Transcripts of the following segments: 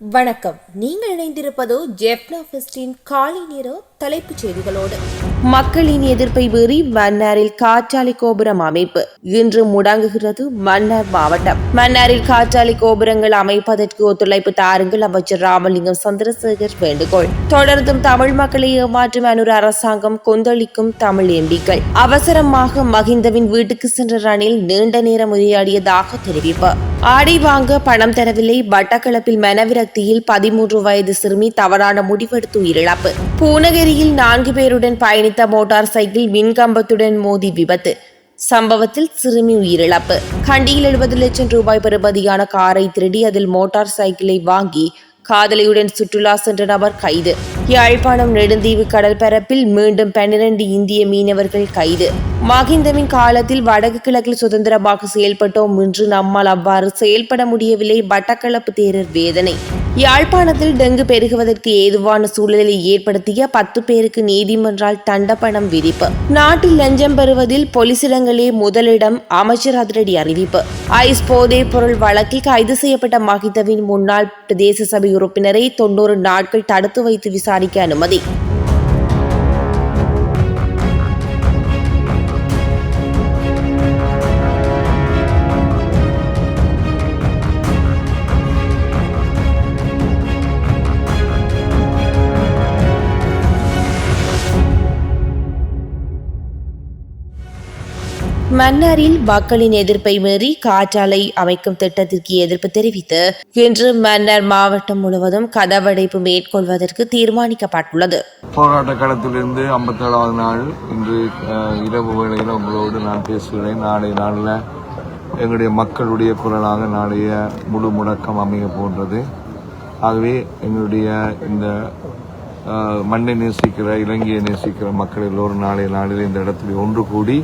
வணக்கம். நீங்கள் இணைந்திருப்பது ஜெப்னா ஃபெஸ்டின் காலை நேர தலைப்புச் செய்திகளோடு. மக்களின் எதிர்ப்பை மீறி மன்னாரில் காற்றாலை கோபுரம் அமைப்பு. இன்று முடங்குகிறது மன்னார் மாவட்டம். மன்னாரில் காற்றாலை கோபுரங்கள் அமைப்பதற்கு ஒத்துழைப்பு தாருங்கள் அமைச்சர் ராமலிங்கம் சந்திரசேகர் வேண்டுகோள். தொடர்ந்தும் தமிழ் மக்களை ஏமாற்றும் அனுர அரசாங்கம் கொந்தளிக்கும் தமிழ் எம்பிக்கள். அவசரமாக மகிந்தவின் வீட்டுக்கு சென்ற ரணில் நீண்ட நேரம் உரையாடியதாக தெரிவிப்பு. ஆடை வாங்க பணம் தரவில்லை வட்டக்களப்பில் மனவிரக்தியில் பதிமூன்று வயது சிறுமி தவறான முடிவெடுத்து உயிரிழப்பு. பூனகிரியில் நான்கு பேருடன் பயணி பயணித்த மோட்டார் சைக்கிள் மின்கம்பத்துடன் மோதி விபத்து. சம்பவத்தில் சிறுமி உயிரிழப்பு. கண்டியில் எழுபது லட்சம் ரூபாய் பெறுமதியான காரை திருடி அதில் மோட்டார் சைக்கிளை வாங்கி காதலியுடன் சுற்றுலா சென்ற நபர் கைது. யாழ்ப்பாணம் நெடுந்தீவு கடற்பரப்பில் மீண்டும் பன்னிரண்டு இந்திய மீனவர்கள் கைது. மகிந்தவின் காலத்தில் வடக்கு கிழக்கில் சுதந்திரமாக செயல்பட்டோம் என்று நம்மால் அவ்வாறு செயல்பட முடியவில்லை. வட்டக்களப்பு தேரர் வேதனை. யாழ்ப்பாணத்தில் டெங்கு பெருகுவதற்கு ஏதுவான சூழலை ஏற்படுத்திய பத்து பேருக்கு நீதிமன்றால் தண்டப்பணம் விதிப்பு. நாட்டில் லஞ்சம் பெறுவதில் பொலிசிடங்களே முதலிடம் அமைச்சர் அதிரடி அறிவிப்பு. ஐஸ் போதைப் பொருள் வழக்கில் கைது செய்யப்பட்ட மகிதவின் முன்னாள் பிரதேச சபை உறுப்பினரை தொண்ணூறு நாட்கள் தடுத்து வைத்து விசாரிக்க அனுமதி. மன்னாரில் மக்களின் எதிர்ப்பை மீறி காற்றாலை அமைக்கும் திட்டத்திற்கு எதிர்ப்பு தெரிவித்து இன்று மன்னர் மாவட்டம் முழுவதும் கதவடைப்பு மேற்கொள்வதற்கு தீர்மானிக்கப்பட்டுள்ளது. போராட்ட காலத்திலிருந்து ஐம்பத்தேழாவது நாள் இன்று இரவு வேளையில் உங்களோடு நான் பேசுகிறேன். நாளை நாளில் எங்களுடைய மக்களுடைய குரலாக நாளைய முழு முடக்கம் அமைய போன்றது. ஆகவே எங்களுடைய இந்த மண்ணை நேசிக்கிற இலங்கையை நேசிக்கிற மக்கள் எல்லோரும் நாளைய நாளில் இந்த இடத்தில் ஒன்று கூடி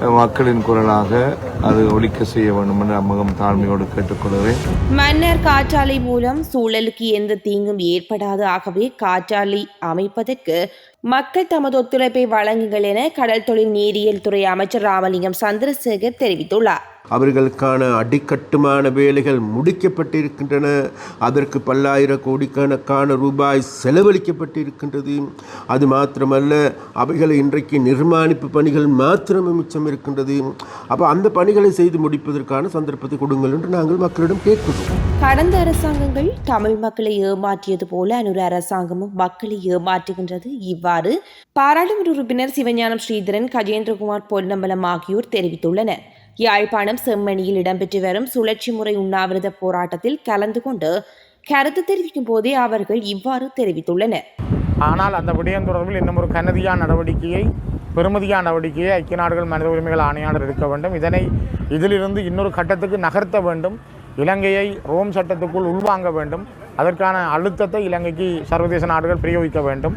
மக்களின் குரலாக அது ஒலிக்க செய்ய வேண்டும் என்று அம்மகம் தாழ்மையோடு கேட்டுக்கொள்கிறேன். மன்னர் காற்றாலை மூலம் சூழலுக்கு எந்த தீங்கும் ஏற்படாது ஆகவே காற்றாலை அமைப்பதற்கு மக்கள் தமது ஒத்துழைப்பை வழங்குங்கள் என கடல் தொழில் நீரியல் துறை அமைச்சர் ராமலிங்கம் சந்திரசேகர் தெரிவித்துள்ளார். அவர்களுக்கான அடிக்கட்டுமான வேலைகள் முடிக்கப்பட்டிருக்கின்றன. அதற்கு பல்லாயிர கோடிக்கணக்கான ரூபாய் செலவழிக்கப்பட்டிருக்கின்றது. அது மாத்திரமல்ல அவைகளை இன்றைக்கு நிர்மாணிப்பு பணிகள் மாத்திரமே மிச்சம் இருக்கின்றது. அப்போ அந்த பணிகளை செய்து முடிப்பதற்கான சந்தர்ப்பத்தை கொடுங்கள் என்று நாங்கள் மக்களிடம் கேட்கிறோம். கடந்த அரசாங்கங்கள் தமிழ் மக்களை ஏமாற்றியது போல அனுர அரசாங்கமும் மக்களை ஏமாற்றுகின்றது. இவ்வாறு பாராளுமன்ற உறுப்பினர் சிவஞானம் ஸ்ரீதரன் கஜேந்திரகுமார் பொன்னம்பலம் ஆகியோர் தெரிவித்துள்ளனர். யாழ்ப்பாணம் செம்மணியில் இடம்பெற்று வரும் சுழற்சி முறை உண்ணாவிரத போராட்டத்தில் கலந்து கொண்டு கருத்து தெரிவிக்கும் போதே அவர்கள் இவ்வாறு தெரிவித்துள்ளனர். ஆனால் அந்த விடயம் தொடர்பில் இன்னும் ஒரு கனதியான நடவடிக்கையை பெருமதியான நடவடிக்கையை ஐக்கிய நாடுகள் மனித உரிமைகள் ஆணையாளர் எடுக்க வேண்டும். இதனை இதிலிருந்து இன்னொரு கட்டத்துக்கு நகர்த்த வேண்டும். இலங்கையை ரோம் சட்டத்துக்குள் உள்வாங்க வேண்டும். அதற்கான அழுத்தத்தை இலங்கைக்கு சர்வதேச நாடுகள் பிரயோகிக்க வேண்டும்.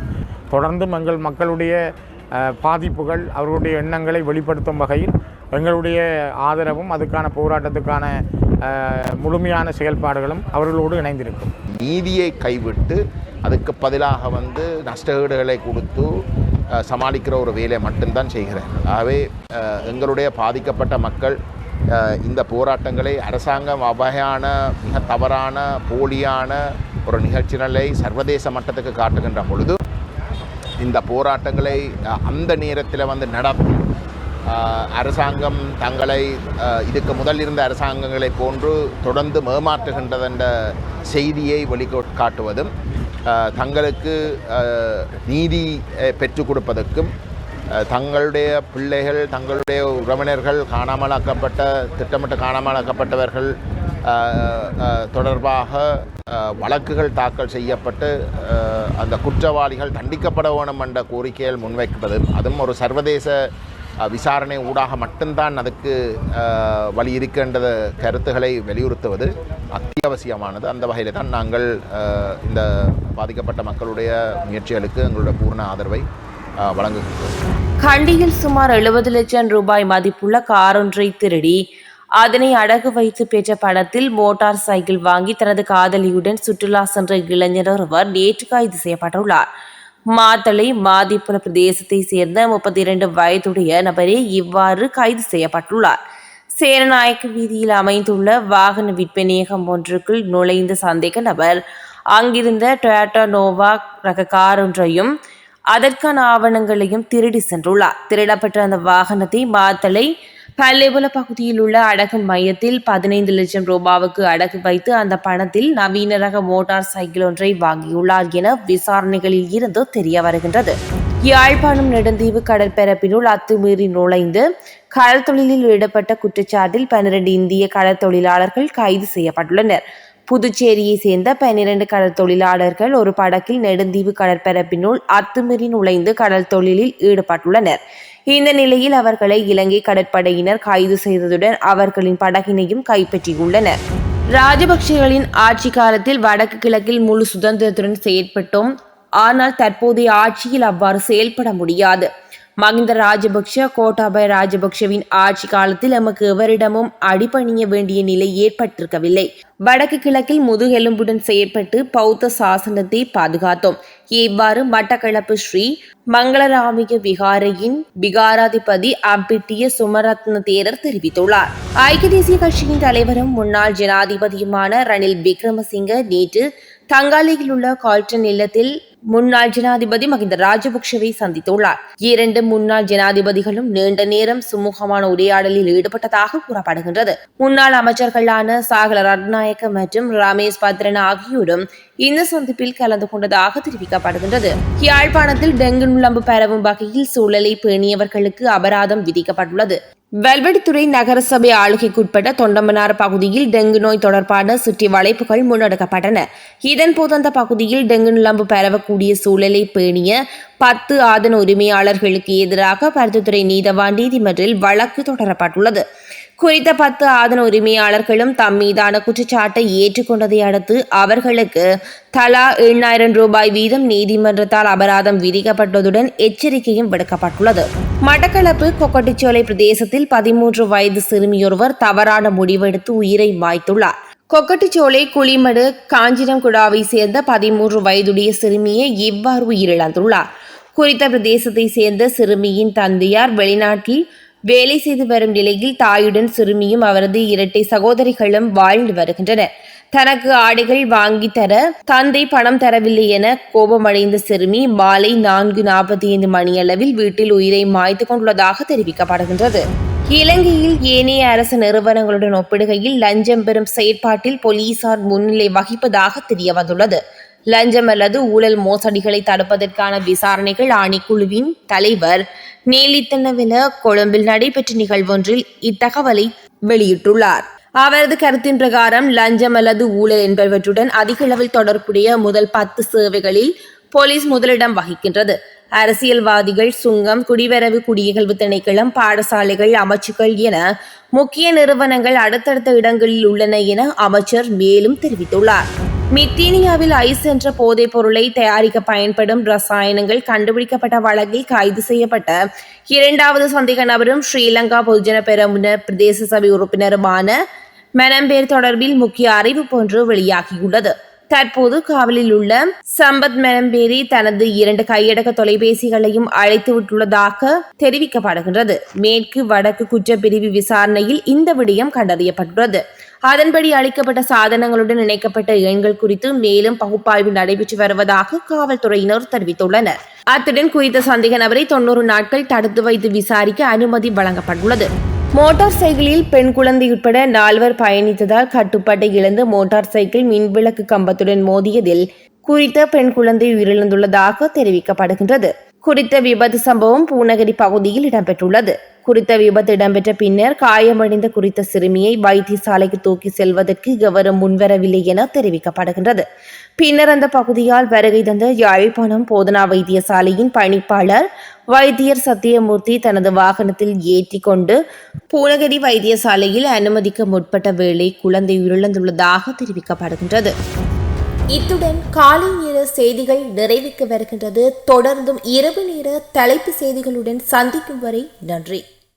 தொடர்ந்தும் எங்கள் மக்களுடைய பாதிப்புகள் அவர்களுடைய எண்ணங்களை வெளிப்படுத்தும் வகையில் எங்களுடைய ஆதரவும் அதுக்கான போராட்டத்துக்கான முழுமையான செயல்பாடுகளும் அவர்களோடு இணைந்திருக்கும். நீதியை கைவிட்டு அதுக்கு பதிலாக வந்து நஷ்டஈடுகளை கொடுத்து சமாளிக்கிற ஒரு வேலையை மட்டும்தான் செய்கிறேன். ஆகவே எங்களுடைய பாதிக்கப்பட்ட மக்கள் இந்த போராட்டங்களை அரசாங்கம் வகையான மிக தவறான போலியான ஒரு நிகழ்ச்சிகளை சர்வதேச மட்டத்துக்கு காட்டுகின்ற பொழுது இந்த போராட்டங்களை அந்த நேரத்தில் வந்து நடத்தும் அரசாங்கம் தங்களை இதுக்கு முதல் இருந்த அரசாங்கங்களை போன்று தொடர்ந்து மேமாற்றுகின்றதென்ற செய்தியை வெளிக்காட்டுவதும் தங்களுக்கு நீதி பெற்றுக் கொடுப்பதற்கும் தங்களுடைய பிள்ளைகள் தங்களுடைய உறவினர்கள் காணாமலாக்கப்பட்ட திட்டமிட்டு காணாமலாக்கப்பட்டவர்கள் தொடர்பாக வழக்குகள் தாக்கல் செய்யப்பட்டு அந்த குற்றவாளிகள் தண்டிக்கப்பட வேணும் என்ற கோரிக்கைகள் முன்வைப்பது அதுவும் ஒரு சர்வதேச விசாரணை ஊடாக மட்டும்தான் அதுக்கு வழி இருக்கின்ற கருத்துக்களை வலியுறுத்துவது அத்தியாவசியமானது. அந்த வகையில் தான் நாங்கள் இந்த பாதிக்கப்பட்ட மக்களுடைய முயற்சிகளுக்கு எங்களுடைய பூர்ண ஆதரவை வழங்குகின்றது கண்டியில் சுமார் எழுபது லட்சம் ரூபாய் மதிப்புள்ள காரொன்றை திருடி அதனை அடகு வைத்து பெற்ற பணத்தில் மோட்டார் சைக்கிள் வாங்கி தனது காதலியுடன் சுற்றுலா சென்ற இளைஞர் ஒருவர் நேற்று கைது செய்யப்பட்டுள்ளார். மாத்தளை மாதிப்புல பிரதேசத்தை சேர்ந்த முப்பத்தி இரண்டு வயதுடைய நபரே இவ்வாறு கைது செய்யப்பட்டுள்ளார். சேரநாயக்க வீதியில் அமைந்துள்ள வாகன விற்பனையகம் ஒன்றுக்குள் நுழைந்த சந்தேக நபர் அங்கிருந்த டொயாட்டோ நோவா ரக கார் ஒன்றையும் அதற்கான ஆவணங்களையும் திருடி சென்றுள்ளார். திருடப்பட்ட அந்த வாகனத்தை மாத்தலை பல்லேபுல பகுதியில் உள்ள அடகு மையத்தில் பதினைந்து லட்சம் ரூபாவுக்கு அடகு வைத்து அந்த பணத்தில் நவீன ரக மோட்டார் சைக்கிள் ஒன்றை வாங்கியுள்ளார் என விசாரணைகளில் இருந்து தெரிய வருகின்றது. யாழ்ப்பாணம் நெடுந்தீவு கடற்பரப்பினுள் அத்துமீறி நுழைந்து கடற்தொழிலில் ஈடுபட்ட குற்றச்சாட்டில் பன்னிரண்டு இந்திய கடற்தொழிலாளர்கள் கைது செய்யப்பட்டுள்ளனர். புதுச்சேரியை சேர்ந்த பன்னிரண்டு கடல் தொழிலாளர்கள் ஒரு படகில் நெடுந்தீவு கடற்பரப்பினுள் அத்துமீறி நுழைந்து கடல் தொழிலில் ஈடுபட்டுள்ளனர். இந்த நிலையில் அவர்களை இலங்கை கடற்படையினர் கைது செய்ததுடன் அவர்களின் படகினையும் கைப்பற்றியுள்ளனர். ராஜபக்சேகளின் ஆட்சி காலத்தில் வடக்கு கிழக்கில் முழு சுதந்திரத்துடன் செயற்பட்டோம். ஆனால் தற்போதைய ஆட்சியில் அவ்வாறு செயல்பட முடியாது. மகிந்த ராஜபக்ஷ கோட்டாபய ராஜபக்ஷவின் ஆட்சி காலத்தில் எமக்கு எவரிடமும் அடிபணிய வேண்டிய நிலை ஏற்பட்டிருக்கவில்லை. வடக்கு கிழக்கில் முதுகெலும்புடன் செயற்பட்டு பௌத்த சாசனத்தை பாதுகாத்தோம். இவ்வாறு மட்டக்களப்பு ஸ்ரீ மங்களராமிக விகாரையின் விகாராதிபதி அம்பிட்டிய சுமரத்ன தேரர் தெரிவித்துள்ளார். ஐக்கிய தேசிய கட்சியின் தலைவரும் முன்னாள் ஜனாதிபதியுமான ரணில் விக்ரமசிங்க நேற்று தங்காலையில் உள்ள கால்டன் இல்லத்தில் முன்னாள் ஜனாதிபதி மகிந்த ராஜபக்ஷவை சந்தித்துள்ளார். இரண்டு முன்னாள் ஜனாதிபதிகளும் நீண்ட நேரம் சுமூகமான உரையாடலில் ஈடுபட்டதாக கூறப்படுகின்றது. முன்னாள் அமைச்சர்களான சாகல ரட்நாயக்க மற்றும் ரமேஷ் பத்ரன் ஆகியோரும் இந்த சந்திப்பில் கலந்து கொண்டதாக தெரிவிக்கப்படுகின்றது. யாழ்ப்பாணத்தில் டெங்கு நுழம்பு பரவும் வகையில் சூழலை பேணியவர்களுக்கு அபராதம் விதிக்கப்பட்டுள்ளது. வெல்வெடித்துறை நகரசபை ஆளுகைக்குட்பட்ட தொண்டமனார் பகுதியில் டெங்கு நோய் தொடர்பான சுற்றி வளைப்புகள் முன்னெடுக்கப்பட்டன. இதன்போது அந்த பகுதியில் டெங்கு நுளம்பு பரவக்கூடிய சூழலை பேணிய பத்து ஆதன உரிமையாளர்களுக்கு எதிராக பருத்தித்துறை நீதவான் நீதிமன்றில் வழக்கு தொடரப்பட்டுள்ளது. குறித்த பத்து ஆதன உரிமையாளர்களும் தம் மீதான குற்றச்சாட்டை ஏற்றுக்கொண்டதை அடுத்து அவர்களுக்கு தலா எண்ணாயிரம் ரூபாய் வீதம் நீதிமன்றத்தால் அபராதம் விதிக்கப்பட்டதுடன் எச்சரிக்கையும் விடுக்கப்பட்டுள்ளது. மட்டக்களப்பு கொக்கட்டிச்சோலை பிரதேசத்தில் பதிமூன்று வயது சிறுமியொருவர் தவறான முடிவெடுத்து உயிரை மாய்த்துள்ளார். கொக்கட்டிச்சோலை குளிமடு காஞ்சிரங்குடாவை சேர்ந்த பதிமூன்று வயதுடைய சிறுமியை இவ்வாறு உயிரிழந்துள்ளார். குறித்த பிரதேசத்தை சேர்ந்த சிறுமியின் தந்தையார் வெளிநாட்டில் வேலை செய்து வரும் நிலையில் தாயுடன் சிறுமியும் அவரது இரட்டை சகோதரிகளும் வாழ்ந்து வருகின்றனர். தனக்கு ஆடைகள் வாங்கி தர தந்தை பணம் தரவில்லை என கோபமடைந்த சிறுமி மாலை நான்கு நாற்பத்தி ஐந்து மணியளவில் வீட்டில் உயிரை மாய்த்து கொண்டுள்ளதாக தெரிவிக்கப்படுகின்றது. இலங்கையில் ஏனைய அரசு நிறுவனங்களுடன் ஒப்பிடுகையில் லஞ்சம் பெறும் செயற்பாட்டில் போலீசார் முன்னிலை வகிப்பதாக தெரிய வந்துள்ளது லஞ்சம் அல்லது ஊழல் மோசடிகளை தடுப்பதற்கான விசாரணைகள் ஆணைக்குழுவின் தலைவர் நீலித்தனவெல கொழும்பில் நடைபெற்ற நிகழ்வொன்றில் இத்தகவலை வெளியிட்டுள்ளார். அவரது கருத்தின் பிரகாரம் லஞ்சம் அல்லது ஊழல் என்பவற்றுடன் அதிக அளவில் தொடர்புடைய முதல் பத்து சேவைகளில் போலீஸ் முதலிடம் வகிக்கின்றது. அரசியல்வாதிகள் சுங்கம் குடிவரவு குடியகல்வு திணைக்களம் பாடசாலைகள் அமைச்சுக்கள் என முக்கிய நிறுவனங்கள் அடுத்தடுத்த இடங்களில் உள்ளன என அமைச்சர் மேலும் தெரிவித்துள்ளார். மித்தீனியாவில் ஐஸ் என்ற போதைப் பொருளை தயாரிக்க பயன்படும் ரசாயனங்கள் கண்டுபிடிக்கப்பட்ட வழக்கில் கைது செய்யப்பட்ட இரண்டாவது சந்தேக நபரும் ஸ்ரீலங்கா பொதுஜன பெரமுன பிரதேச சபை உறுப்பினருமான மெனம்பேர் தொடர்பில் முக்கிய அறிவிப்பு ஒன்று வெளியாகியுள்ளது. தற்போது காவலில் உள்ள சம்பத் மெனம்பேரி தனது இரண்டு கையடக்க தொலைபேசிகளையும் அழைத்து விட்டுள்ளதாக தெரிவிக்கப்படுகின்றது. மேற்கு வடக்கு குற்றப்பிரிவு விசாரணையில் இந்த விடயம் கண்டறியப்பட்டுள்ளது. அதன்படி அளிக்கப்பட்ட சாதனங்களுடன் இணைக்கப்பட்ட எண்கள் குறித்து மேலும் பகுப்பாய்வு நடைபெற்று வருவதாக காவல்துறையினர் தெரிவித்துள்ளனர். அத்துடன் குறித்த சந்தேக நபரை தொன்னூறு நாட்கள் தடுத்து வைத்து விசாரிக்க அனுமதி வழங்கப்பட்டுள்ளது. மோட்டார் சைக்கிளில் பெண் குழந்தை உட்பட நால்வர் பயணித்ததால் கட்டுப்பாட்டை இழந்து மோட்டார் சைக்கிள் மின்விளக்கு கம்பத்துடன் மோதியதில் குறித்த பெண் குழந்தை உயிரிழந்துள்ளதாக தெரிவிக்கப்படுகின்றது. குறித்த விபத்து சம்பவம் பூநகரி பகுதியில் இடம்பெற்றுள்ளது. குறித்த விபத்து இடம்பெற்ற பின்னர் காயமடைந்த குறித்த சிறுமியை வைத்தியசாலைக்கு தூக்கி செல்வதற்கு எவரும் முன்வரவில்லை என தெரிவிக்கப்படுகின்றது. பின்னர் அந்த பகுதியால் வருகை தந்த யாழ்ப்பாணம் போதனா வைத்தியசாலையின் பணிப்பாளர் வைத்தியர் சத்தியமூர்த்தி தனது வாகனத்தில் ஏற்றி கொண்டு பூநகரி வைத்தியசாலையில் அனுமதிக்க முற்பட்ட வேளை குழந்தை உயிரிழந்துள்ளதாக தெரிவிக்கப்படுகின்றது. இத்துடன் காலை நேர செய்திகள் நிறைவுக்கு வருகின்றது. தொடர்ந்தும் இரவு நேர தலைப்பு செய்திகளுடன் சந்திக்கும் வரை நன்றி.